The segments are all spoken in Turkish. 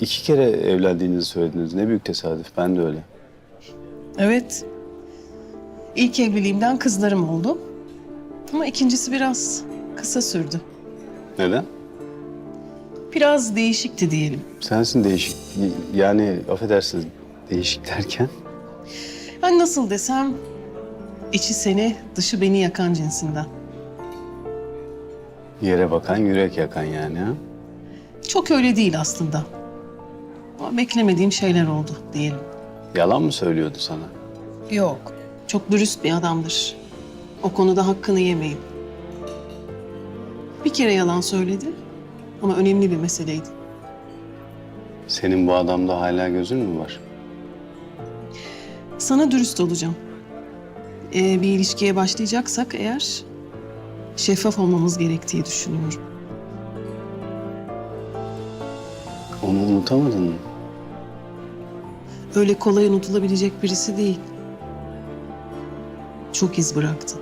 iki kere evlendiğinizi söylediniz. Ne büyük tesadüf. Ben de öyle. Evet. İlk evliliğimden kızlarım oldu. Ama ikincisi biraz kısa sürdü. Neden? Biraz değişikti diyelim. Sensin değişik. Yani affedersiniz değişik derken. Ben nasıl desem içi seni, dışı beni yakan cinsinden. Yere bakan, yürek yakan yani ha? Çok öyle değil aslında. Ama beklemediğim şeyler oldu diyelim. Yalan mı söylüyordu sana? Yok. Çok dürüst bir adamdır. O konuda hakkını yemeyin. Bir kere yalan söyledi ama önemli bir meseleydi. Senin bu adamda hala gözün mü var? Sana dürüst olacağım. Ee, bir ilişkiye başlayacaksak eğer şeffaf olmamız gerektiği düşünüyorum. Onu unutamadın mı? Öyle kolay unutulabilecek birisi değil. Çok iz bıraktı.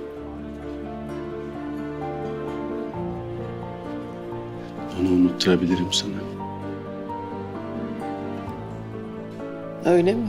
Onu unutturabilirim sana. Öyle mi?